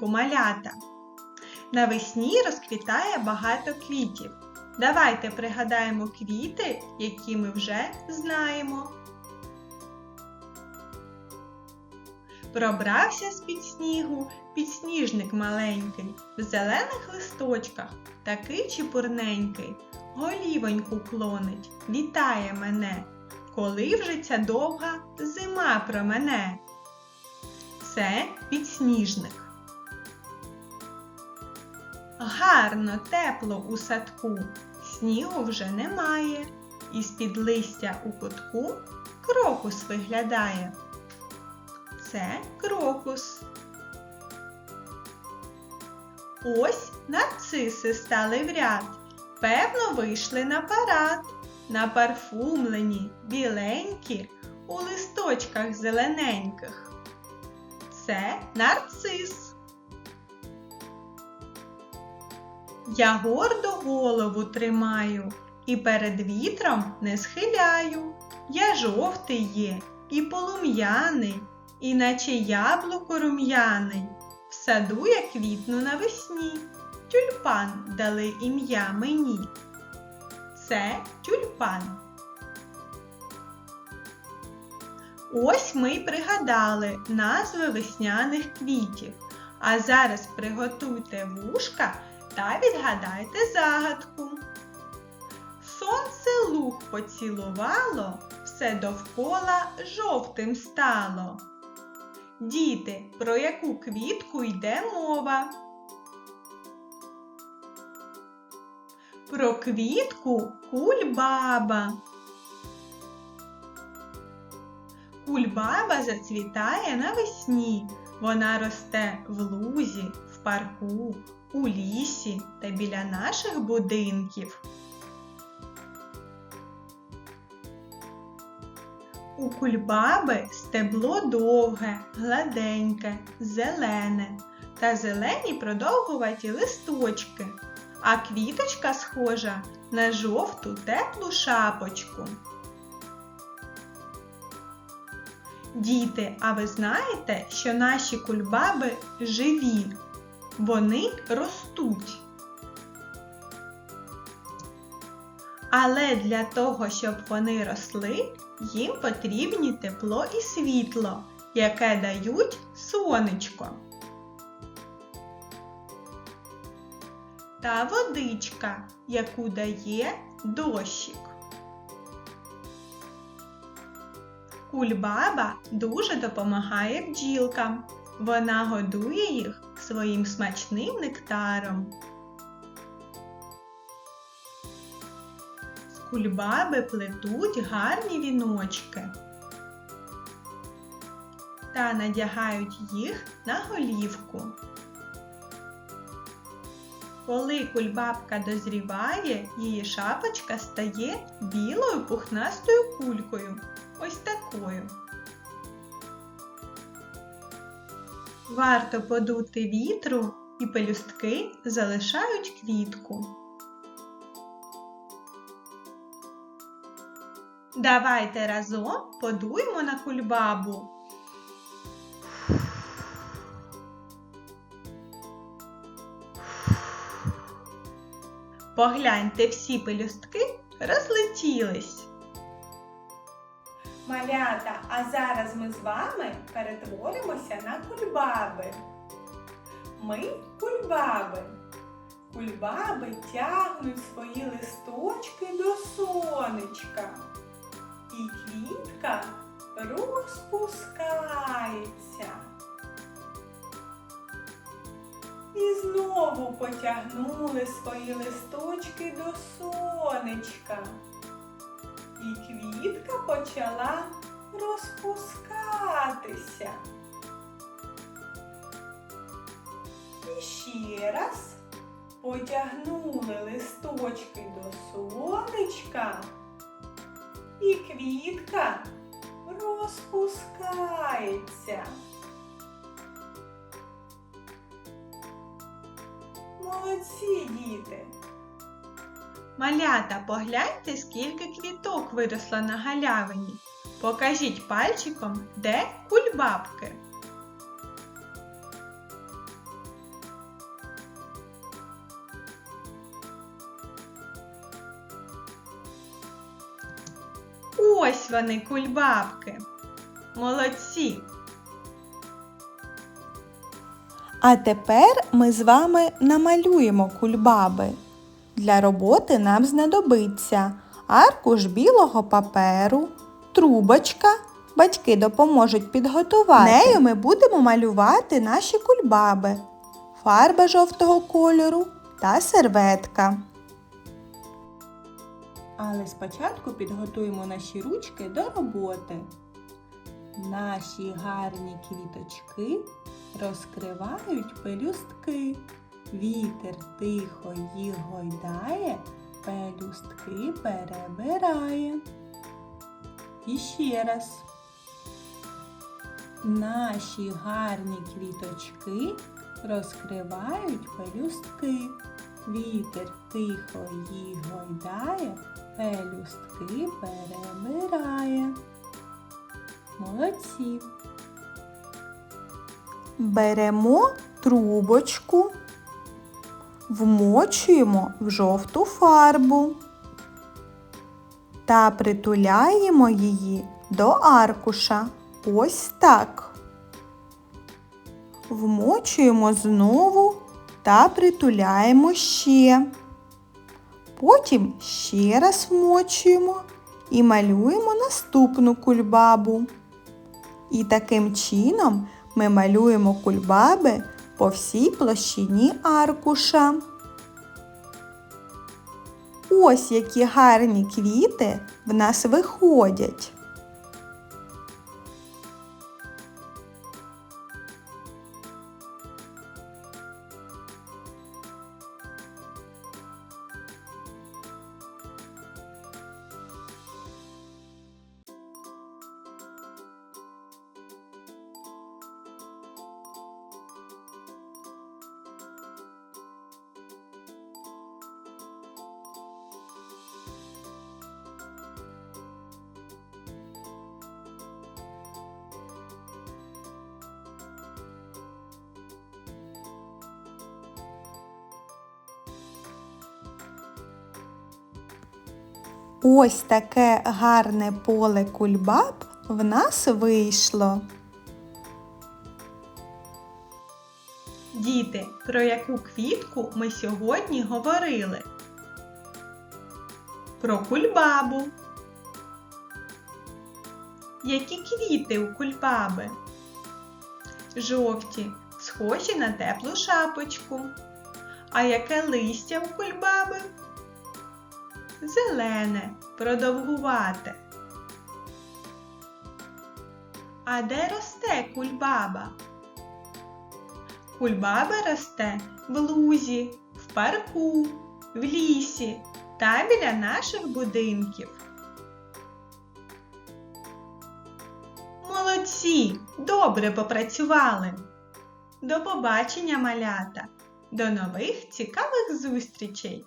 ранку, малята! Навесні розквітає багато квітів. Давайте пригадаємо квіти, які ми вже знаємо. Пробрався з-під снігу підсніжник маленький, в зелених листочках, такий чепурненький, голівоньку клонить, вітає мене, коли вже ця довга зима про мене. Це підсніжник. Гарно, тепло у садку, снігу вже немає, і з-під листя у кутку крокус виглядає. Це крокус. Ось нарциси стали в ряд, певно, вийшли на парад, напарфумлені, біленькі, у листочках зелененьких. Це нарцис. Я гордо голову тримаю і перед вітром не схиляю. Я жовтий є і полум'яний, і наче яблуко рум'яний. В саду я квітну навесні. Тюльпан дали ім'я мені. Це тюльпан. Ось ми й пригадали назви весняних квітів. А зараз приготуйте вушка та відгадайте загадку. Сонце луг поцілувало, все довкола жовтим стало. Діти, про яку квітку йде мова? Про квітку кульбаба. Кульбаба зацвітає навесні. Вона росте в лузі, в парку, у лісі та біля наших будинків. У кульбаби стебло довге, гладеньке, зелене та зелені продовгуваті листочки, а квіточка схожа на жовту теплу шапочку. Діти, а ви знаєте, що наші кульбаби живі? Вони ростуть. Але для того, щоб вони росли, їм потрібні тепло і світло, яке дають сонечко. Та водичка, яку дає дощик. Кульбаба дуже допомагає бджілкам. Вона годує їх своїм смачним нектаром. З кульбаби плетуть гарні віночки та надягають їх на голівку. Коли кульбабка дозріває, її шапочка стає білою пухнастою кулькою. Ось такою. Варто подути вітру і пелюстки залишають квітку. Давайте разом подуємо на кульбабу. Погляньте, всі пелюстки розлетілись. Малята, а зараз ми з вами перетворимося на кульбаби. Ми кульбаби. Кульбаби тягнуть свої листочки до сонечка. І квітка розпускається. І знову потягнули свої листочки до сонечка і квітка почала розпускатися. І ще раз потягнули листочки до сонечка, і квітка розпускається. Молодці діти! Малята, погляньте, скільки квіток виросло на галявині. Покажіть пальчиком, де кульбабки. Ось вони кульбабки. Молодці. А тепер ми з вами намалюємо кульбаби. Для роботи нам знадобиться аркуш білого паперу, трубочка. Батьки допоможуть підготувати. Нею ми будемо малювати наші кульбаби, фарба жовтого кольору та серветка. Але спочатку підготуємо наші ручки до роботи. Наші гарні квіточки розкривають пелюстки. Вітер тихо їх гойдає, пелюстки перебирає. І ще раз. Наші гарні квіточки розкривають пелюстки. Вітер тихо їх гойдає, пелюстки перебирає. Молодці. Беремо трубочку, вмочуємо в жовту фарбу та притуляємо її до аркуша. Ось так. Вмочуємо знову та притуляємо ще. Потім ще раз вмочуємо і малюємо наступну кульбабу. І таким чином ми малюємо кульбаби по всій площині аркуша. Ось які гарні квіти в нас виходять. Ось таке гарне поле кульбаб в нас вийшло. Діти, про яку квітку ми сьогодні говорили? Про кульбабу. Які квіти у кульбаби? Жовті, схожі на теплу шапочку. А яке листя у кульбаби? Зелене, продовгувате. А де росте кульбаба? Кульбаба росте в лузі, в парку, в лісі та біля наших будинків. Молодці! Добре попрацювали! До побачення, малята! До нових цікавих зустрічей!